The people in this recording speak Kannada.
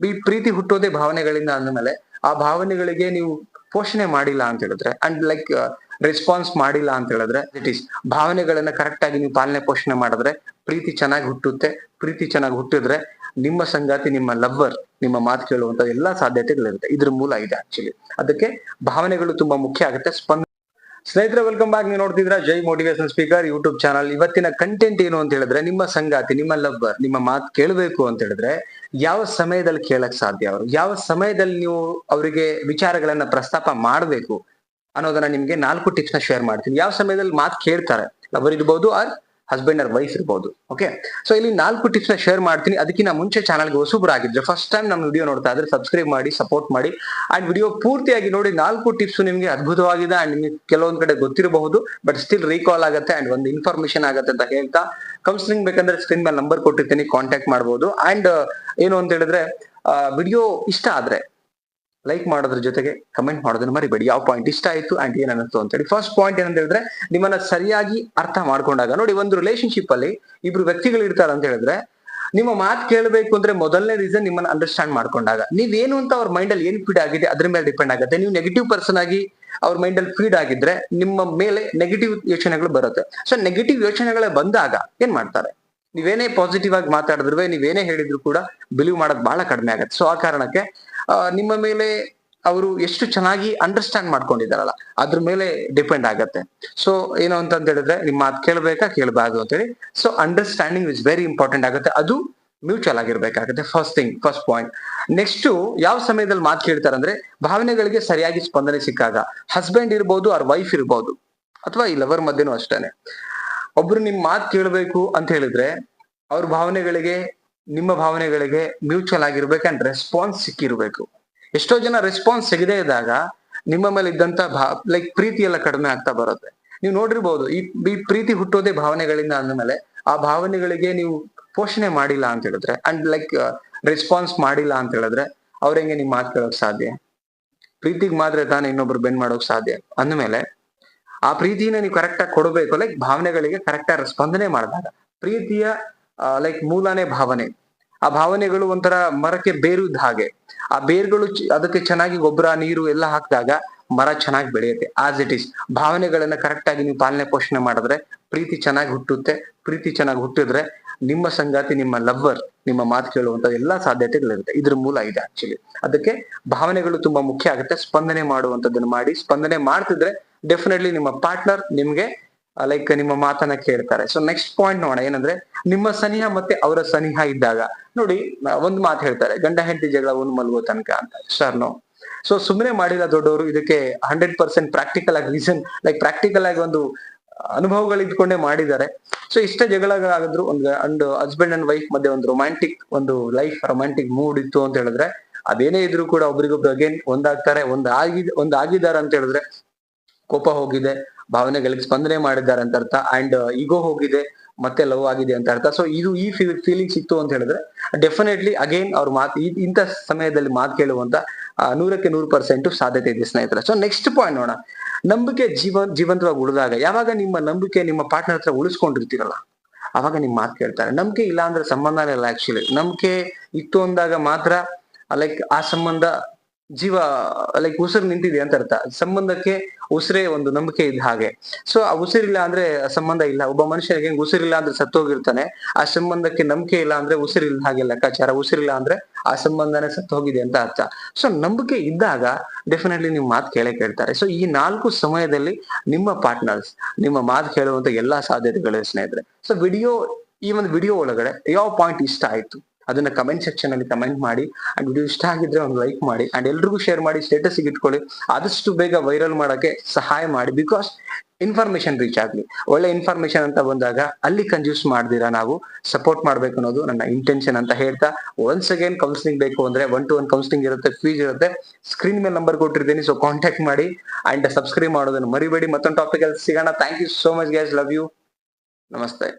ಈ ಪ್ರೀತಿ ಹುಟ್ಟೋದೇ ಭಾವನೆಗಳಿಂದ ಅಂದಮೇಲೆ ಆ ಭಾವನೆಗಳಿಗೆ ನೀವು ಪೋಷಣೆ ಮಾಡಿಲ್ಲ ಅಂತ ಹೇಳಿದ್ರೆ ಅಂಡ್ ಲೈಕ್ ರೆಸ್ಪಾನ್ಸ್ ಮಾಡಿಲ್ಲ ಅಂತ ಹೇಳಿದ್ರೆ ಇಟ್ ಈಸ್ ಭಾವನೆಗಳನ್ನ ಕರೆಕ್ಟ್ ಆಗಿ ನೀವು ಪಾಲನೆ ಪೋಷಣೆ ಮಾಡಿದ್ರೆ ಪ್ರೀತಿ ಚೆನ್ನಾಗಿ ಹುಟ್ಟುತ್ತೆ. ಪ್ರೀತಿ ಚೆನ್ನಾಗಿ ಹುಟ್ಟಿದ್ರೆ ನಿಮ್ಮ ಸಂಗಾತಿ, ನಿಮ್ಮ ಲವ್ವರ್ ನಿಮ್ಮ ಮಾತು ಕೇಳುವಂತ ಎಲ್ಲಾ ಸಾಧ್ಯತೆಗಳಿರುತ್ತೆ. ಇದ್ರ ಮೂಲ ಇದೆ ಆಕ್ಚುಲಿ ಅದಕ್ಕೆ ಭಾವನೆಗಳು ತುಂಬಾ ಮುಖ್ಯ ಆಗುತ್ತೆ. ಸ್ಪಂದ, ಸ್ನೇಹಿತರೆ ವೆಲ್ಕಮ್ ಬ್ಯಾಕ್ ನೀವು ನೋಡ್ತಿದ್ರ Jai motivation speaker YouTube channel ಇವತ್ತಿನ ಕಂಟೆಂಟ್ ಏನು ಅಂತ ಹೇಳಿದ್ರೆ, ನಿಮ್ಮ ಸಂಗಾತಿ, ನಿಮ್ಮ ಲವ್ವರ್ ನಿಮ್ಮ ಮಾತು ಕೇಳಬೇಕು ಅಂತ ಹೇಳಿದ್ರೆ ಯಾವ ಸಮಯದಲ್ಲಿ ಕೇಳಕ್ ಸಾಧ್ಯ ಅವರು? ಯಾವ ಸಮಯದಲ್ಲಿ ನೀವು ಅವರಿಗೆ ವಿಚಾರಗಳನ್ನ ಪ್ರಸ್ತಾಪ ಮಾಡಬೇಕು ಅನ್ನೋದನ್ನ ನಿಮ್ಗೆ ನಾಲ್ಕು ಟಿಪ್ಸ್ನ ಶೇರ್ ಮಾಡ್ತೀನಿ. ಯಾವ ಸಮಯದಲ್ಲಿ ಮಾತು ಕೇಳ್ತಾರೆ? ಅವರಿರ್ಬೋದು ಆರ್ ಹಸ್ಬೆಂಡ್ ಆರ್ ವೈಫ್ ಇರ್ಬೋದು ಓಕೆ ಸೊ ಇಲ್ಲಿ ನಾಲ್ಕು ಟಿಪ್ಸ್ನ ಶೇರ್ ಮಾಡ್ತೀನಿ. ಅದಕ್ಕಿಂತ ಮುಂಚೆ ಚಾನಲ್ಗೆ ಹೊಸಬ್ರಾಗಿದ್ರೆ ಫಸ್ಟ್ ಟೈಮ್ ನಮ್ಮ ವಿಡಿಯೋ ನೋಡ್ತಾ ಇದ್ರೆ ಸಬ್ಸ್ಕ್ರೈಬ್ ಮಾಡಿ ಸಪೋರ್ಟ್ ಮಾಡಿ. ಅಂಡ್ ವಿಡಿಯೋ ಪೂರ್ತಿಯಾಗಿ ನೋಡಿ ನಾಲ್ಕು ಟಿಪ್ಸ್ ನಿಮ್ಗೆ ಅದ್ಭುತವಾಗಿದೆ ಅಂಡ್ ನಿಮಗೆ ಕೆಲವೊಂದ್ ಕಡೆ ಗೊತ್ತಿರಬಹುದು ಬಟ್ ಸ್ಟಿಲ್ ರೀಕಾಲ್ ಆಗುತ್ತೆ ಅಂಡ್ ಒಂದು ಇನ್ಫಾರ್ಮೇಶನ್ ಆಗುತ್ತೆ ಅಂತ ಹೇಳ್ತಾ ಕೌನ್ಸಿಲಿಂಗ್ ಬೇಕಂದ್ರೆ ಸ್ಕ್ರೀನ್ ಮೇಲೆ ನಂಬರ್ ಕೊಟ್ಟಿರ್ತೀನಿ ಕಾಂಟ್ಯಾಕ್ಟ್ ಮಾಡಬಹುದು ಅಂಡ್ ಏನು ಅಂತ ಹೇಳಿದ್ರೆ ವಿಡಿಯೋ ಇಷ್ಟ ಆದ್ರೆ ಲೈಕ್ ಮಾಡೋದ್ರ ಜೊತೆಗೆ ಕಮೆಂಟ್ ಮಾಡೋದನ್ನ ಮರಿಬೇಡಿ. ಯಾವ ಪಾಯಿಂಟ್ ಇಷ್ಟ ಆಯ್ತು ಅಂಡ್ ಏನ್ ಅನ್ನಿಸ್ತು ಅಂತ ಹೇಳಿ ಫಸ್ಟ್ ಪಾಯಿಂಟ್ ಏನಂತ ಹೇಳಿದ್ರೆ, ನಿಮ್ಮನ್ನ ಸರಿಯಾಗಿ ಅರ್ಥ ಮಾಡ್ಕೊಂಡಾಗ, ನೋಡಿ ಒಂದು ರಿಲೇಶನ್ಶಿಪ್ ಅಲ್ಲಿ ಇಬ್ರು ವ್ಯಕ್ತಿಗಳು ಇರ್ತಾರೆ ಅಂತ ಹೇಳಿದ್ರೆ, ನಿಮ್ಮ ಮಾತು ಕೇಳಬೇಕು ಅಂದ್ರೆ ಮೊದಲನೇ ರೀಸನ್ ನಿಮ್ಮನ್ನ ಅಂಡರ್ಸ್ಟ್ಯಾಂಡ್ ಮಾಡ್ಕೊಂಡಾಗ. ನೀವೇನು ಅಂತ ಅವ್ರ ಮೈಂಡ್ ಅಲ್ಲಿ ಏನ್ ಫೀಡ್ ಆಗಿದೆ, ಅದ್ರ ಮೇಲೆ ಡಿಪೆಂಡ್ ಆಗುತ್ತೆ. ನೀವು ನೆಗೆಟಿವ್ ಪರ್ಸನ್ ಆಗಿ ಅವ್ರ ಮೈಂಡ್ ಅಲ್ಲಿ ಫೀಡ್ ಆಗಿದ್ರೆ, ನಿಮ್ಮ ಮೇಲೆ ನೆಗೆಟಿವ್ ಯೋಚನೆಗಳು ಬರುತ್ತೆ. ಸೊ ನೆಗೆಟಿವ್ ಯೋಚನೆಗಳೇ ಬಂದಾಗ ಏನ್ ಮಾಡ್ತಾರೆ? ನೀವೇನೇ ಪಾಸಿಟಿವ್ ಆಗಿ ಮಾತಾಡಿದ್ರು ನೀವೇನೇ ಹೇಳಿದ್ರು ಕೂಡ ಬಿಲೀವ್ ಮಾಡೋದು ಬಹಳ ಕಡಿಮೆ ಆಗುತ್ತೆ. ಸೊ ಆ ಕಾರಣಕ್ಕೆ ನಿಮ್ಮ ಮೇಲೆ ಅವರು ಎಷ್ಟು ಚೆನ್ನಾಗಿ ಅಂಡರ್ಸ್ಟ್ಯಾಂಡ್ ಮಾಡ್ಕೊಂಡಿದಾರಲ್ಲ ಅದ್ರ ಮೇಲೆ ಡಿಪೆಂಡ್ ಆಗತ್ತೆ. ಸೊ ಏನು ಅಂತ ಹೇಳಿದ್ರೆ ನಿಮ್ಮ ಮಾತು ಕೇಳಬೇಕಾ, ಕೇಳಬಾರ್ದು ಅಂತೇಳಿ. So understanding is very important ಆಗುತ್ತೆ. ಅದು mutual ಆಗಿರ್ಬೇಕಾಗುತ್ತೆ. First thing first point next ಯಾವ ಸಮಯದಲ್ಲಿ ಮಾತು ಕೇಳ್ತಾರೆ ಅಂದ್ರೆ, ಭಾವನೆಗಳಿಗೆ ಸರಿಯಾಗಿ ಸ್ಪಂದನೆ ಸಿಕ್ಕಾಗ ಹಸ್ಬೆಂಡ್ ಇರ್ಬೋದು ಅವ್ರ ವೈಫ್ ಇರ್ಬೋದು, ಅಥವಾ ಈ ಲವರ್ ಮಧ್ಯನೂ ಅಷ್ಟೇನೆ. ಒಬ್ರು ನಿಮ್ ಮಾತು ಕೇಳಬೇಕು ಅಂತ ಹೇಳಿದ್ರೆ ಅವ್ರ ಭಾವನೆಗಳಿಗೆ, ನಿಮ್ಮ ಭಾವನೆಗಳಿಗೆ ಮ್ಯೂಚುವಲ್ ಆಗಿರ್ಬೇಕು ಅಂಡ್ ರೆಸ್ಪಾನ್ಸ್ ಸಿಕ್ಕಿರ್ಬೇಕು. ಎಷ್ಟೋ ಜನ ರೆಸ್ಪಾನ್ಸ್ ಸಿಗದೇ ಇದ್ದಾಗ ನಿಮ್ಮ ಮೇಲೆ ಇದ್ದಂತ ಲೈಕ್ ಪ್ರೀತಿ ಎಲ್ಲ ಕಡಿಮೆ ಆಗ್ತಾ ಬರುತ್ತೆ. ನೀವು ನೋಡಿರ್ಬೋದು, ಈ ಈ ಪ್ರೀತಿ ಹುಟ್ಟೋದೇ ಭಾವನೆಗಳಿಂದ ಅಂದಮೇಲೆ ಆ ಭಾವನೆಗಳಿಗೆ ನೀವು ಪೋಷಣೆ ಮಾಡಿಲ್ಲ ಅಂತ ಹೇಳಿದ್ರೆ ಅಂಡ್ ಲೈಕ್ ರೆಸ್ಪಾನ್ಸ್ ಮಾಡಿಲ್ಲ ಅಂತ ಹೇಳಿದ್ರೆ ಅವ್ರ ಹೆಂಗೆ ನಿಮ್ ಮಾತು ಕೇಳೋಕ್ ಸಾಧ್ಯ? ಪ್ರೀತಿಗೆ ಮಾತ್ರ ತಾನೇ ಇನ್ನೊಬ್ರು ಬೆನ್ ಮಾಡೋಕ್ ಸಾಧ್ಯ? ಅಂದ್ಮೇಲೆ ಆ ಪ್ರೀತಿನ ನೀವು ಕರೆಕ್ಟ್ ಆಗಿ ಕೊಡಬೇಕು. ಲೈಕ್ ಭಾವನೆಗಳಿಗೆ ಕರೆಕ್ಟ್ ಆಗಿ ಸ್ಪಂದನೆ ಮಾಡಿದಾಗ ಪ್ರೀತಿಯ ಲೈಕ್ ಮೂಲನೇ ಭಾವನೆ. ಆ ಭಾವನೆಗಳು ಒಂಥರ ಮರಕ್ಕೆ ಬೇರು ಇದ್ದ ಹಾಗೆ. ಆ ಬೇರುಗಳು ಅದಕ್ಕೆ ಚೆನ್ನಾಗಿ ಗೊಬ್ಬರ, ನೀರು ಎಲ್ಲ ಹಾಕಿದಾಗ ಮರ ಚೆನ್ನಾಗಿ ಬೆಳೆಯುತ್ತೆ. ಆಸ್ ಇಟ್ ಈಸ್ ಭಾವನೆಗಳನ್ನ ಕರೆಕ್ಟ್ ಆಗಿ ನೀವು ಪಾಲನೆ ಪೋಷಣೆ ಮಾಡಿದ್ರೆ ಪ್ರೀತಿ ಚೆನ್ನಾಗಿ ಹುಟ್ಟುತ್ತೆ. ಪ್ರೀತಿ ಚೆನ್ನಾಗಿ ಹುಟ್ಟಿದ್ರೆ ನಿಮ್ಮ ಸಂಗಾತಿ, ನಿಮ್ಮ ಲವ್ವರ್ ನಿಮ್ಮ ಮಾತು ಕೇಳುವಂತ ಎಲ್ಲಾ ಸಾಧ್ಯತೆಗಳಿರುತ್ತೆ. ಇದ್ರ ಮೂಲ ಇದೆ ಆಕ್ಚುಲಿ ಅದಕ್ಕೆ ಭಾವನೆಗಳು ತುಂಬಾ ಮುಖ್ಯ ಆಗುತ್ತೆ. ಸ್ಪಂದನೆ ಮಾಡುವಂತದನ್ನ ಮಾಡಿ, ಸ್ಪಂದನೆ ಮಾಡ್ತಿದ್ರೆ ಡೆಫಿನೆಟ್ಲಿ ನಿಮ್ಮ ಪಾರ್ಟ್ನರ್ ನಿಮ್ಗೆ ಲೈಕ್ ನಿಮ್ಮ ಮಾತನ್ನ ಕೇಳ್ತಾರೆ. ಸೊ ನೆಕ್ಸ್ಟ್ ಪಾಯಿಂಟ್ ನೋಡೋಣ. ಏನಂದ್ರೆ, ನಿಮ್ಮ ಸನಿಹ ಮತ್ತೆ ಅವರ ಸನಿಹ ಇದ್ದಾಗ. ನೋಡಿ ಒಂದ್ ಮಾತು ಹೇಳ್ತಾರೆ. ಗಂಡ ಹೆಂಡತಿ ಜಗಳ ಒಂದು ಮಲ್ಗೋ ತನಕ ಅಂತ. ಸರ್ ನೋ ಸೊ ಸುಮ್ಮನೆ ಮಾಡಿಲ್ಲ ದೊಡ್ಡವರು, ಇದಕ್ಕೆ ಹಂಡ್ರೆಡ್ ಪರ್ಸೆಂಟ್ ಪ್ರಾಕ್ಟಿಕಲ್ ಆಗಿ ರೀಸನ್ ಲೈಕ್ ಪ್ರಾಕ್ಟಿಕಲ್ ಆಗಿ ಒಂದು ಅನುಭವಗಳು ಇದ್ಕೊಂಡೇ ಮಾಡಿದ್ದಾರೆ. ಸೊ ಇಷ್ಟ ಜಗಳಾಗಿದ್ರು ಒಂದು ಅಂಡ್ ಹಸ್ಬೆಂಡ್ ಅಂಡ್ ವೈಫ್ ಮಧ್ಯೆ ಒಂದು ರೊಮ್ಯಾಂಟಿಕ್ ಒಂದು ಲೈಫ್ ರೊಮ್ಯಾಂಟಿಕ್ ಮೂಡ್ ಇತ್ತು ಅಂತ ಹೇಳಿದ್ರೆ, ಅದೇನೇ ಇದ್ರೂ ಕೂಡ ಒಬ್ರಿಗೊಬ್ರು ಅಗೇನ್ ಒಂದಾಗ್ತಾರೆ ಒಂದ್ ಆಗಿ ಒಂದ್ ಆಗಿದ್ದಾರೆ ಅಂತ ಹೇಳಿದ್ರೆ ಕೋಪ ಹೋಗಿದೆ, ಭಾವನೆಗಳಿಗೆ ಸ್ಪಂದನೆ ಮಾಡಿದ್ದಾರೆ ಅಂತ ಅರ್ಥ. ಅಂಡ್ ಈಗೋ ಹೋಗಿದೆ, ಮತ್ತೆ ಲವ್ ಆಗಿದೆ ಅಂತ ಅರ್ಥ. ಸೊ ಇದು ಈ ಫೀಲಿಂಗ್ಸ್ ಇತ್ತು ಅಂತ ಹೇಳಿದ್ರೆ ಡೆಫಿನೆಟ್ಲಿ ಅಗೇನ್ ಅವ್ರ ಮಾತು ಇಂಥ ಸಮಯದಲ್ಲಿ ಮಾತು ಕೇಳುವಂತ ನೂರಕ್ಕೆ ನೂರು ಪರ್ಸೆಂಟ್ ಸಾಧ್ಯತೆ ಇದೆ ಸ್ನೇಹಿತರ. ಸೊ ನೆಕ್ಸ್ಟ್ ಪಾಯಿಂಟ್ ನೋಡೋಣ. ನಂಬಿಕೆ ಜೀವ ಜೀವಂತವಾಗಿ ಉಳಿದಾಗ, ಯಾವಾಗ ನಿಮ್ಮ ನಂಬಿಕೆ ನಿಮ್ಮ ಪಾರ್ಟ್ನರ್ ಹತ್ರ ಉಳಿಸ್ಕೊಂಡಿರ್ತೀರಲ್ಲ, ಅವಾಗ ನಿಮ್ ಮಾತು ಕೇಳ್ತಾರೆ. ನಂಬಿಕೆ ಇಲ್ಲ ಅಂದ್ರೆ ಸಂಬಂಧನೇ ಇಲ್ಲ ಆಕ್ಚುಲಿ ನಂಬಿಕೆ ಇತ್ತು ಅಂದಾಗ ಮಾತ್ರ ಲೈಕ್ ಆ ಸಂಬಂಧ ಜೀವ ಲೈಕ್ ಉಸಿರು ನಿಂತಿದೆ ಅಂತ ಅರ್ಥ. ಸಂಬಂಧಕ್ಕೆ ಉಸಿರೇ ಒಂದು ನಂಬಿಕೆ ಇದ್ದ ಹಾಗೆ. ಸೊ ಆ ಉಸಿರಿಲ್ಲ ಅಂದ್ರೆ ಸಂಬಂಧ ಇಲ್ಲ. ಒಬ್ಬ ಮನುಷ್ಯನಿಗೆ ಹೆಂಗ್ ಉಸಿರಿಲ್ಲ ಅಂದ್ರೆ ಸತ್ತೋಗಿರ್ತಾನೆ. ಆ ಸಂಬಂಧಕ್ಕೆ ನಂಬಿಕೆ ಇಲ್ಲ ಅಂದ್ರೆ ಉಸಿರಿಲ್ಲ ಹಾಗೆ ಲೆಕ್ಕಾಚಾರ. ಉಸಿರಿಲ್ಲ ಅಂದ್ರೆ ಆ ಸಂಬಂಧನೇ ಸತ್ತು ಹೋಗಿದೆ ಅಂತ ಅರ್ಥ. ಸೊ ನಂಬಿಕೆ ಇದ್ದಾಗ ಡೆಫಿನೆಟ್ಲಿ ನಿಮ್ ಮಾತು ಕೇಳೇ ಕೇಳ್ತಾರೆ. ಸೊ ಈ ನಾಲ್ಕು ಸಮಯದಲ್ಲಿ ನಿಮ್ಮ ಪಾರ್ಟ್ನರ್ಸ್ ನಿಮ್ಮ ಮಾತು ಕೇಳುವಂತ ಎಲ್ಲಾ ಸಾಧ್ಯತೆಗಳು ಸ್ನೇಹಿತರೆ. ಸೊ ವಿಡಿಯೋ ಈ ಒಂದು ವಿಡಿಯೋ ಒಳಗಡೆ ಯಾವ ಪಾಯಿಂಟ್ ಇಷ್ಟ ಆಯ್ತು? ಅದನ್ನ ಕಮೆಂಟ್ ಸೆಕ್ಷನ್ ಅಲ್ಲಿ ಕಮೆಂಟ್ ಮಾಡಿ ಅಂಡ್ ವಿಡಿಯೋ ಇಷ್ಟ ಆಗಿದ್ರೆ ಒಂದು ಲೈಕ್ ಮಾಡಿ ಅಂಡ್ ಎಲ್ರಿಗೂ ಶೇರ್ ಮಾಡಿ ಸ್ಟೇಟಸ್ ಇಟ್ಕೊಳ್ಳಿ. ಆದಷ್ಟು ಬೇಗ ವೈರಲ್ ಮಾಡಕ್ಕೆ ಸಹಾಯ ಮಾಡಿ ಬಿಕಾಸ್ ಇನ್ಫಾರ್ಮೇಶನ್ ರೀಚ್ ಆಗ್ಲಿ. ಒಳ್ಳೆ ಇನ್ಫಾರ್ಮೇಶನ್ ಅಂತ ಬಂದಾಗ ಅಲ್ಲಿ ಕನ್ಫ್ಯೂಸ್ ಮಾಡ್ದಿರಾ ನಾವು ಸಪೋರ್ಟ್ ಮಾಡ್ಬೇಕು ಅನ್ನೋದು ನನ್ನ ಇಂಟೆನ್ಷನ್ ಅಂತ ಹೇಳ್ತಾ ಒನ್ಸ್ ಅಗೇನ್ ಕೌನ್ಸಿಲಿಂಗ್ ಬೇಕು ಅಂದ್ರೆ ಒನ್ ಟು ಒನ್ ಕೌನ್ಸಿಲಿಂಗ್ ಇರುತ್ತೆ ಫೀಸ್ ಇರುತ್ತೆ. ಸ್ಕ್ರೀನ್ ಮೇಲೆ ನಂಬರ್ ಕೊಟ್ಟಿರ್ತೀನಿ ಸೊ ಕಾಂಟ್ಯಾಕ್ಟ್ ಮಾಡಿ ಅಂಡ್ ಸಬ್ಸ್ಕ್ರೈಬ್ ಮಾಡೋದನ್ನು ಮರಿಬೇಡಿ. ಮತ್ತೊಂದು ಟಾಪಿಕ್ ಅಲ್ಲಿ ಸಿಗೋಣ. Thank you so much guys love you ನಮಸ್ತೆ.